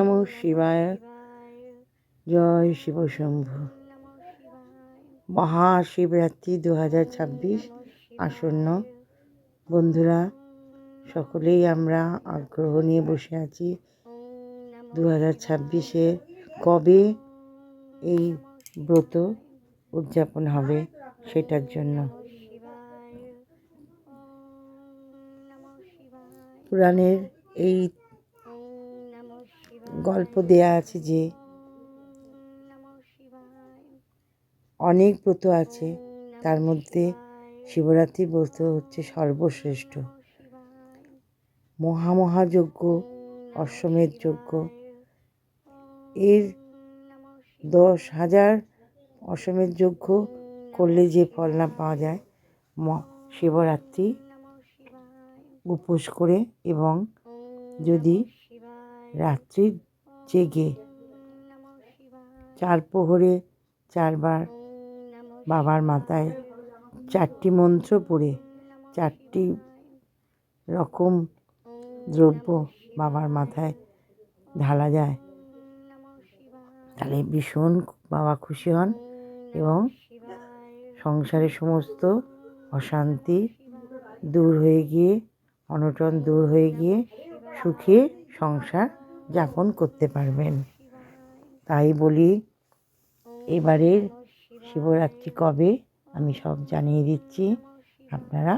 নম শিবায়। জয় শিবশম্ভু মহাশিবরাত্রি দু হাজার ছাব্বিশ আসন্ন। বন্ধুরা, সকলেই আমরা আগ্রহ নিয়ে বসে আছি দু হাজার ছাব্বিশে কবে এই ব্রত উদযাপন হবে সেটার জন্য। পুরাণের এই গল্প দেয়া আছে যে অনেক ব্রত আছে, তার মধ্যে শিবরাত্রি ব্রত হচ্ছে সর্বশ্রেষ্ঠ। মহামহাযজ্ঞ, অশ্বমেধ যজ্ঞ। এর দশ হাজার অশ্বমেধ যজ্ঞ করলে যে ফল না পাওয়া যায়, ম- শিবরাত্রি উপোস করে এবং যদি রাত্রি জেগে চার প্রহরে চারবার বাবার মাথায় চারটি মন্ত্র পড়ে, চারটি রকম দ্রব্য বাবার মাথায় ঢালা যায়। তাহলে ভীষণ বাবা খুশি হন এবং সংসারের সমস্ত অশান্তি দূর হয়ে গিয়ে, অনটন দূর হয়ে গিয়ে সুখে সংসার যাপন করতে পারবেন। তাই বলি, এবারের শিবরাত্রি কবে আমি সব জানিয়ে দিচ্ছি। আপনারা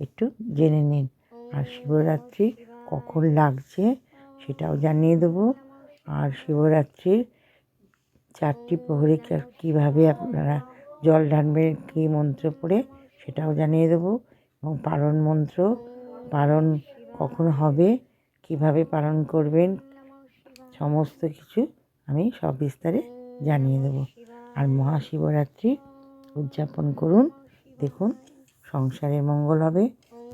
একটু জেনে নিন, আর শিবরাত্রি কখন লাগছে সেটাও জানিয়ে দেবো। আর শিবরাত্রির চারটি প্রহরে কীভাবে আপনারা জল ঢালবেন, কী মন্ত্র পড়ে সেটাও জানিয়ে দেবো। এবং পালন মন্ত্র পালন কখন হবে, কীভাবে পালন করবেন সমস্ত কিছু আমি সব বিস্তারে জানিয়ে দেবো। আর মহাশিবরাত্রি উদযাপন করুন। দেখুন, সংসারে মঙ্গল হবে,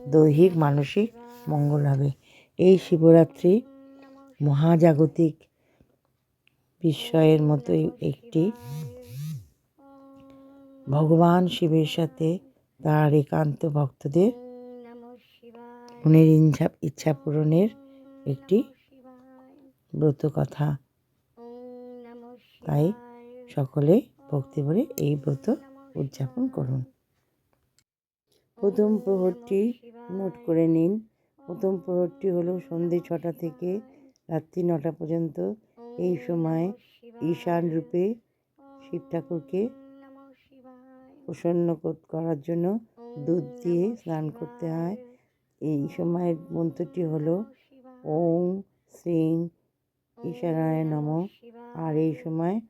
দৈহিক, মানসিক মঙ্গল হবে। এই শিবরাত্রি মহাজাগতিক বিস্ময়ের মতোই একটি। ভগবান শিবের সাথে তার একান্ত ভক্তদের মনের ইচ্ছা ইচ্ছা পূরণের একটি ব্রত কথা। তাই সকলে ভক্তি ভরে এই ব্রত উদযাপন করুন। প্রথম প্রহরটি নোট করে নিন। প্রথম প্রহরটি হলো সন্ধে ছটা থেকে রাত্রি নটা পর্যন্ত। এই সময় ঈশান রূপে শিব ঠাকুরকে প্রসন্ন করার জন্য দুধ দিয়ে স্নান করতে হয়। এই সময়ের মন্ত্রটি হলো ওম, শ্রীং ঈশানায় নম। আর এই সময়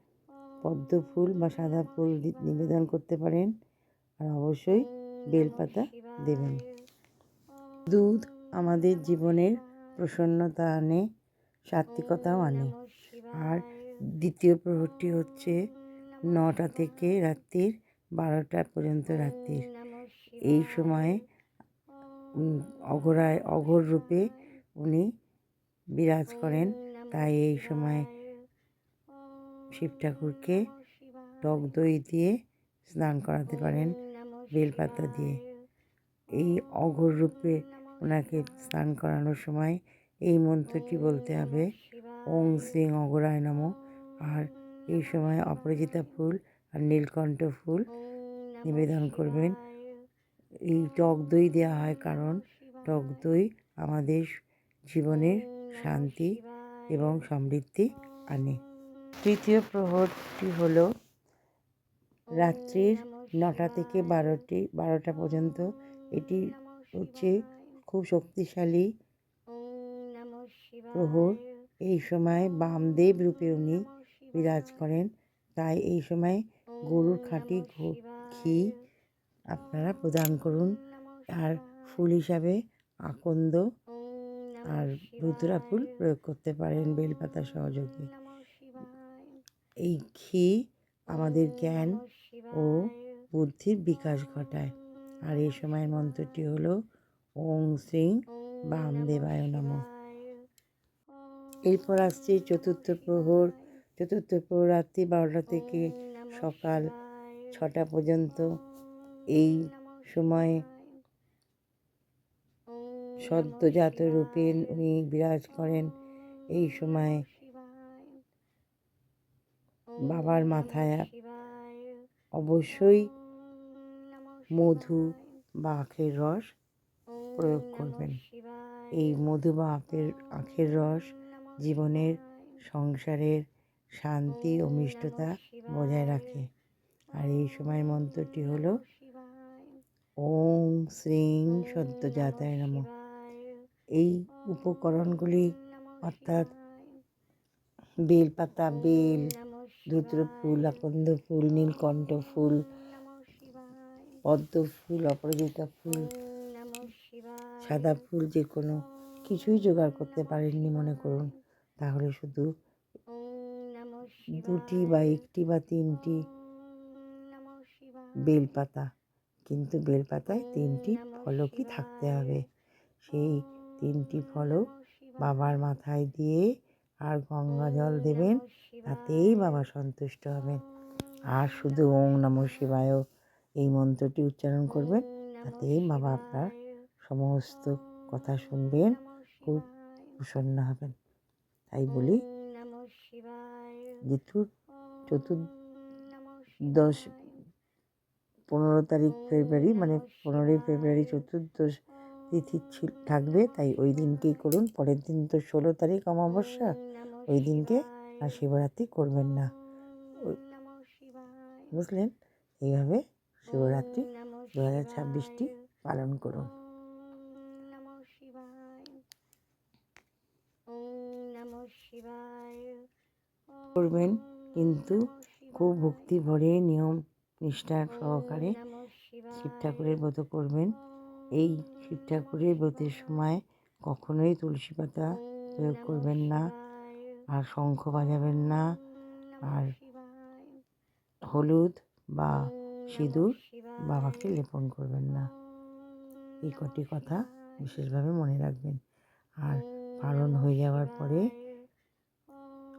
পদ্ম ফুল বা সাদা ফুল নিবেদন করতে পারেন। আর অবশ্যই বেলপাতা দেবেন। দুধ আমাদের জীবনের প্রসন্নতা আনে সাত্বিকতাও আনে। আর দ্বিতীয় প্রহরটি হচ্ছে নটা থেকে রাত্রির বারোটা পর্যন্ত রাত্রির। এই সময়ে অঘরায়, অঘোর রূপে উনি বিরাজ করেন। তাই এই সময় শিব ঠাকুরকে টক দই দিয়ে স্নান করাতে পারেন, বেলপাতা দিয়ে। এই অঘোর রূপে ওনাকে স্নান করানোর সময় এই মন্ত্রটি বলতে হবে, ওং শ্রী অঘরায় নম। আর এই সময় অপরাজিতা ফুল আর নীলকণ্ঠ ফুল নিবেদন করবেন। এই টক দই দেওয়া হয় কারণ টক দই আমাদের জীবনের শান্তি এবং সমৃদ্ধি আনে। তৃতীয় প্রহরটি হলো রাত্রির নটা থেকে বারোটি, বারোটা পর্যন্ত। এটি হচ্ছে খুব শক্তিশালী প্রহর। এই সময় বামদেব রূপে উনি বিরাজ করেন। তাই এই সময় গরুর খাঁটি ঘো- আপনারা প্রদান করুন। আর ফুল হিসাবে আকন্দ আর ফুল প্রয়োগ করতে পারেন বেলপাতা সহযোগে। এই ঘি আমাদের জ্ঞান ও বুদ্ধির বিকাশ ঘটায়। আর এই সময় মন্ত্রটি হলো ওং শ্রী বামদেবায় নমঃ। এরপর আসছে চতুর্থ প্রহর। চতুর্থ প্রহর রাত্রি বারোটা থেকে সকাল ছটা পর্যন্ত। এই সময় সদ্যজাত রূপে উনি বিরাজ করেন এই সময়। বাবার মাথায় অবশ্যই মধু বা আখের রস প্রয়োগ করবেন। এই মধু বা আখের আখের রস জীবনের সংসারের শান্তি ও মিষ্টতা বজায় রাখে। আর এই সময় মন্ত্রটি হলো ওং শ্রীং সদ্যজাতায় নম। এই উপকরণগুলি অর্থাৎ বেলপাতা বেল ধুত্র ফুল আকন্দ ফুল, নীলকণ্ঠ ফুল, পদ্ম ফুল, অপরাজিতা ফুল, সাদা ফুল যে কোনো কিছুই জোগাড় করতে পারেননি মনে করুন। তাহলে শুধু দুটি বা একটি বা তিনটি বেলপাতা কিন্তু বেলপাতায় তিনটি ফলকই থাকতে হবে। সেই তিনটি ফলক বাবার মাথায় দিয়ে আর গঙ্গা জল দেবেন, তাতেই বাবা সন্তুষ্ট হবেন। আর শুধু ওং নম শিবায় এই মন্ত্রটি উচ্চারণ করবেন, তাতেই বাবা আপনার সমস্ত কথা শুনবেন, খুব প্রসন্ন হবেন। তাই বলি যেহেতু চতুর্দশ পনেরো তারিখ ফেব্রুয়ারি মানে পনেরোই ফেব্রুয়ারি চতুর্দশ তিথি থাকবে, তাই ওই দিনকেই করুন। পরের দিন তো ষোলো তারিখ অমাবস্যা, ওই দিনকে আর শিবরাত্রি করবেন না। বুঝলেন? এইভাবে শিবরাত্রি দু হাজার ছাব্বিশটি পালন করুন। করবেন, কিন্তু খুব ভক্তি ভরে নিয়ম নিষ্ঠার সহকারে শিব ঠাকুরের মতো করবেন। এই শিব ঠাকুরের ব্রতের সময় কখনোই তুলসী পাতা প্রয়োগ করবেন না, আর শঙ্খ বাজাবেন না, আর হলুদ বা সিঁদুর বাবাকে লেপন করবেন না। এই কটি কথা বিশেষভাবে মনে রাখবেন। আর পালন হয়ে যাওয়ার পরে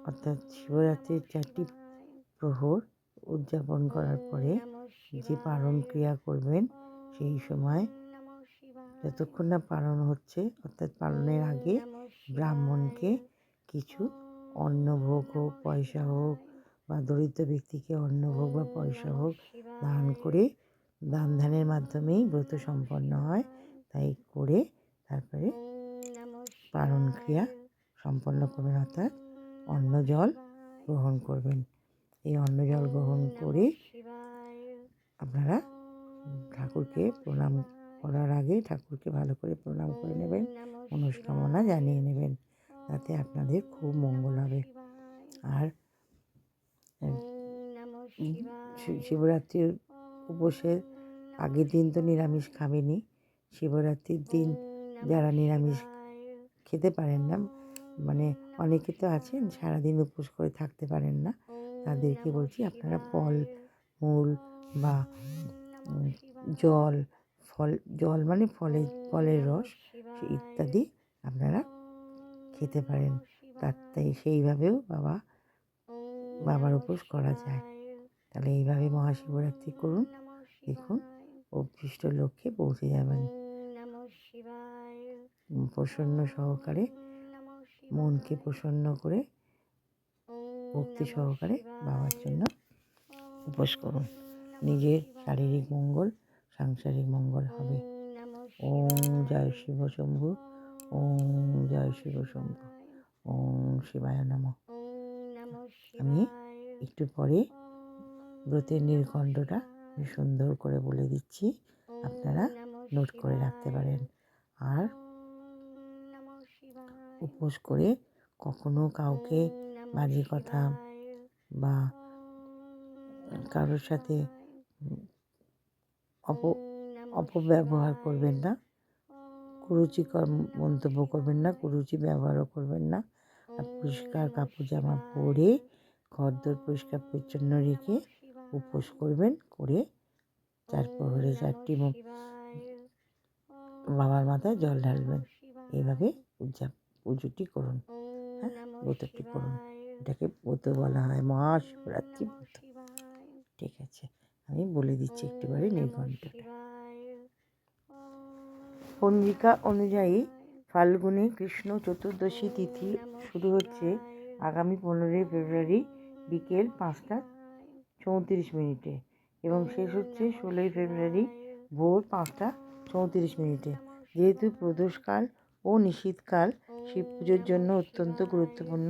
অর্থাৎ শিবরাত্রির চারটি প্রহর উদযাপন করার পরে যে পালন ক্রিয়া করবেন সেই সময় যতক্ষণ না পালন হচ্ছে, অর্থাৎ পালনের আগে ব্রাহ্মণকে কিছু অন্নভোগ হোক, পয়সা হোক বা দরিদ্র ব্যক্তিকে অন্নভোগ বা পয়সা হোক দান করে দান ধ্যানের মাধ্যমেই ব্রত সম্পন্ন হয়। তাই করে তারপরে পালন ক্রিয়া সম্পন্ন করবেন, অর্থাৎ অন্ন জল গ্রহণ করবেন। এই অন্ন জল গ্রহণ করে আপনারা ঠাকুরকে প্রণাম করার আগেই ঠাকুরকে ভালো করে প্রণাম করে নেবেন মনস্কামনা জানিয়ে নেবেন তাতে আপনাদের খুব মঙ্গল হবে। আর শিবরাত্রির উপোসের আগের দিন তো নিরামিষ খাবেনি শিবরাত্রির দিন যারা নিরামিষ খেতে পারেন না মানে অনেকে তো আছেন সারাদিন উপোস করে থাকতে পারেন না। তাদেরকে বলছি আপনারা ফল মূল বা জল ফল জল মানে ফলের ফলের রস ইত্যাদি আপনারা খেতে পারেন। তার তাই সেইভাবেও বাবা বাবার উপোস করা যায়। তাহলে এইভাবে মহাশিবরাত্রি করুন। দেখুন অভীষ্ট লক্ষ্যে পৌঁছে যাবেন। প্রসন্ন সহকারে মনকে প্রসন্ন করে ভক্তি সহকারে বাবার জন্য উপোস করুন। নিজের শারীরিক মঙ্গল সাংসারিক মঙ্গল হবে। ওম জয় শিব শম্ভু। ওম জয় শিব শম্ভু। ওম শিবায় নম। আমি একটু পরে ব্রতের নীলকণ্ঠটা সুন্দর করে বলে দিচ্ছি। আপনারা নোট করে রাখতে পারেন। আর উপোস করে কখনো কাউকে বাজে কথা বা কারোর সাথে অপ, অপব্যবহার করবেন না। কুরুচিকর মন্তব্য করবেন না, কুরুচি ব্যবহারও করবেন না। আর পরিষ্কার কাপড় জামা পরে ঘর ঘরদোর পরিষ্কার পরিচ্ছন্ন রেখে উপোস করবেন করে চার প্রহরে চারটি বাবার মাথায় জল ঢালবেন। এইভাবে উদযাপ পুজোটি করুন। হ্যাঁ ব্রতটি করুন। এটাকে ব্রত বলা হয় মহাশিবরাত্রি ব্রত। ঠিক আছে। আমি বলে দিচ্ছি একটুবারে নির্ঘণ্টটা। পঞ্জিকা অনুযায়ী ফাল্গুনে কৃষ্ণ চতুর্দশী তিথি শুরু হচ্ছে আগামী পনেরোই ফেব্রুয়ারি বিকেল পাঁচটা চৌত্রিশ মিনিটে এবং শেষ হচ্ছে ষোলোই ফেব্রুয়ারি ভোর পাঁচটা চৌত্রিশ মিনিটে। যেহেতু প্রদোষকাল ও নিশীথকাল শিব পুজোর জন্য অত্যন্ত গুরুত্বপূর্ণ।